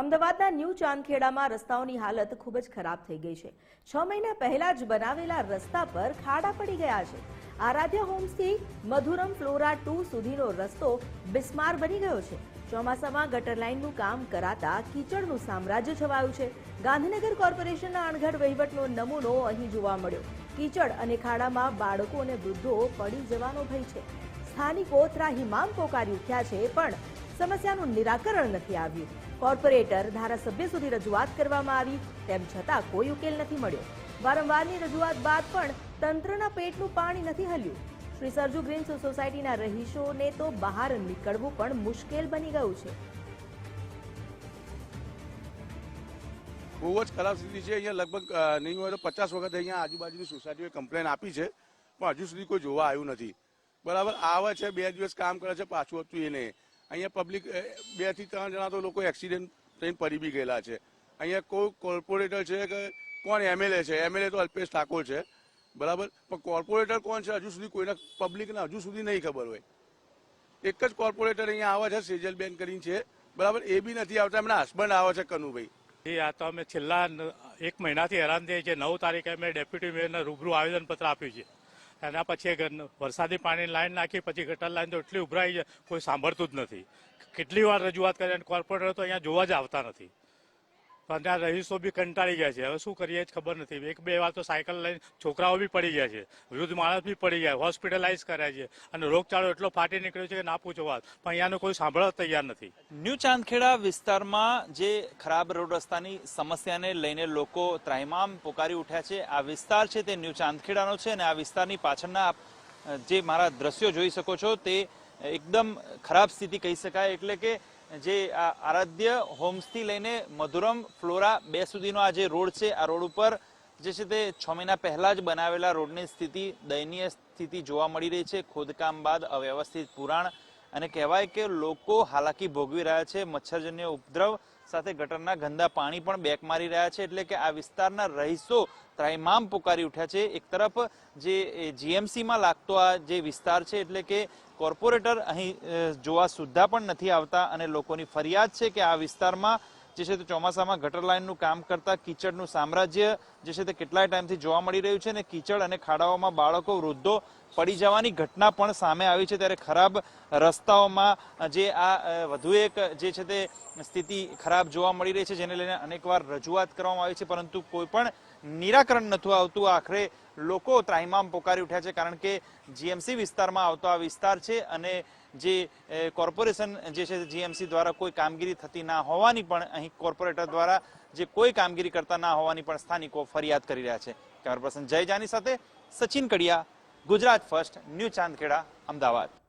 અમદાવાદના ન્યૂ ચાંદખેડામાં રસ્તાઓની હાલત ખૂબ જ ખરાબ થઈ ગઈ છે. છ મહિના પહેલા જ બનાવેલા રસ્તા પર ખાડા પડી ગયા છે. આરાધ્યા હોમ્સથી મધુરમ ફ્લોરા ટુ સુધીનો રસ્તો બિસ્માર બની ગયો છે. ચોમાસામાં ગટર લાઇનનું કામ કરાતા કીચડનું સામ્રાજ્ય છવાયું છે. ગાંધીનગર કોર્પોરેશનના અણઘડ વહીવટનો નમૂનો અહીં જોવા મળ્યો. કીચડ અને ખાડામાં બાળકો અને વૃદ્ધો પડી જવાનો ભય છે. સ્થાનિકો ત્રાહિમામ પોકારી ઉઠ્યા છે, પણ સમસ્યાનું નિરાકરણ નથી આવ્યું. કોર્પોરેટર ધારાસભ્ય સુધી રજૂઆત કરવામાં આવી, તેમ છતાં કોઈ ઉકેલ નથી મળ્યો. વારંવારની રજૂઆત બાદ પણ તંત્રના પેટનું પાણી નથી હલ્યું. શ્રી સરજુ ગ્રીન સોસાયટીના રહીશોને તો બહાર નીકળવું પણ મુશ્કેલ બની ગયું છે. બહુ જ ખરાબ સ્થિતિ છે. અહીંયા લગભગ નહીં હોય તો પચાસ વખત અહીંયા આજુબાજુની સોસાયટીઓએ કમ્પ્લેન આપી છે, પણ હજુ સુધી કોઈ જોવા આવ્યું નથી. બરાબર, આવે છે, બે દિવસ કામ કરે છે, પાછું હતું એ નહીં. અહીંયા પબ્લિક બેથી ત્રણ જણા તો લોકો એક્સિડન્ટ થઈને પડી બી ગયેલા છે. અહીંયા કોઈ કોર્પોરેટર છે કે કોણ એમએલએ છે? એમએલએ તો અલ્પેશ ઠાકોર છે. બરાબર? પણ કોર્પોરેટર કોણ છે હજુ સુધી કોઈને પબ્લિકને હજુ સુધી નહીં ખબર હોય. એક જ કોર્પોરેટર અહીંયા આવે છે સેજલબેન કરીને છે. બરાબર? એ બી નથી આવતા. એમના હસબન્ડ આવે છે, કનુભાઈ. એ આ તો અમે છેલ્લા એક મહિનાથી હેરાન થઈએ છીએ. નવ તારીખે અમે ડેપ્યુટી મેયરને રૂબરૂ આવેદનપત્ર આપ્યું છે. એના પછી વરસાદી પાણી લાઈન નાખી, પછી ગટર લાઈન તો એટલી ઉભરાઈ કોઈ સાંભળતું જ નથી. કેટલી વાર રજૂઆત કરી અને કોર્પોરેટર તો અહીંયા જોવા જ આવતા નથી. પણ ત્યાં રહીશો બી કંટાળી ગયા છે. હવે શું કરીએ જ ખબર નથી. એક બે વાર તો સાયકલ લઈને છોકરાઓ બી પડી ગયા છે. વૃદ્ધ માણસ બી પડી ગયા, હોસ્પિટલાઇઝ કર્યા છે અને રોગચાળો એટલો ફાટી નીકળ્યો છે કે ના પૂછો વાત. પણ અહીંયાનું કોઈ સાંભળવા તૈયાર નથી. ન્યૂ ચાંદખેડા વિસ્તારમાં જે ખરાબ રોડ રસ્તાની સમસ્યાને લઈને લોકો ત્રાહિમામ પોકારી ઉઠ્યા છે. આ વિસ્તાર છે તે ન્યૂ ચાંદખેડાનો છે અને આ વિસ્તારની પાછળના જે મારા દ્રશ્યો જોઈ શકો છો તે એકદમ ખરાબ સ્થિતિ કહી શકાય. એટલે કે જે આરાધ્ય હોમ્સથી લઈને મધુરમ, ફ્લોરા બે સુધીનો આ જે રોડ છે, આ રોડ ઉપર જે છે તે છ મહિના પહેલા જ બનાવેલા રોડની સ્થિતિ, દયનીય સ્થિતિ જોવા મળી રહી છે. ખોદકામ બાદ અવ્યવસ્થિત પુરાણ અને કહેવાય કે લોકો હાલાકી ભોગવી રહ્યા છે, મચ્છરજન્ય ઉપદ્રવ સાથે ગટરના ગંદા પાણી પણ બેક મારી રહ્યા છે, એટલે કે આ વિસ્તારના રહીશો ત્રાઇમામ પુકારી ઉઠ્યા છે. એક તરફ જે જીએમસીમાં લાગતો આ જે વિસ્તાર છે, એટલે કે કોર્પોરેટર અહીં જોવા સુદ્ધા પણ નથી આવતા અને લોકોની ફરિયાદ છે કે આ વિસ્તારમાં જે છે તે ચોમાસામાં ગટર લાઇનનું કામ કરતા કીચડનું સામ્રાજ્ય જે છે તે કેટલાય ટાઈમથી જોવા મળી રહ્યું છે અને કીચડ અને ખાડાઓમાં બાળકો, વૃદ્ધો પડી જવાની ઘટના પણ સામે આવી છે. ત્યારે ખરાબ રસ્તાઓમાં જે આ વધુ એક જે છે તે સ્થિતિ ખરાબ જોવા મળી રહી છે, જેને લઈને અનેકવાર રજૂઆત કરવામાં આવી છે. પરંતુ કોઈ પણ નિરાકરણ નથી આવતું. આખરે લોકો ત્રાહિમામ પોકારી ઉઠ્યા છે કારણ કે જીએમસી વિસ્તારમાં આવતો આ વિસ્તાર છે અને જે કોર્પોરેશન જે છે જીએમસી દ્વારા કોઈ કામગીરી થતી ના હોવાની પણ અહીં કોર્પોરેટર દ્વારા જે કોઈ કામગીરી કરતા ના હોવાની પણ સ્થાનિકો ફરિયાદ કરી રહ્યા છે. કેમેરા પર્સન જય જાની સાથે સચિન કડિયા, ગુજરાત ફર્સ્ટ, ન્યૂ ચાંદખેડા, અમદાવાદ.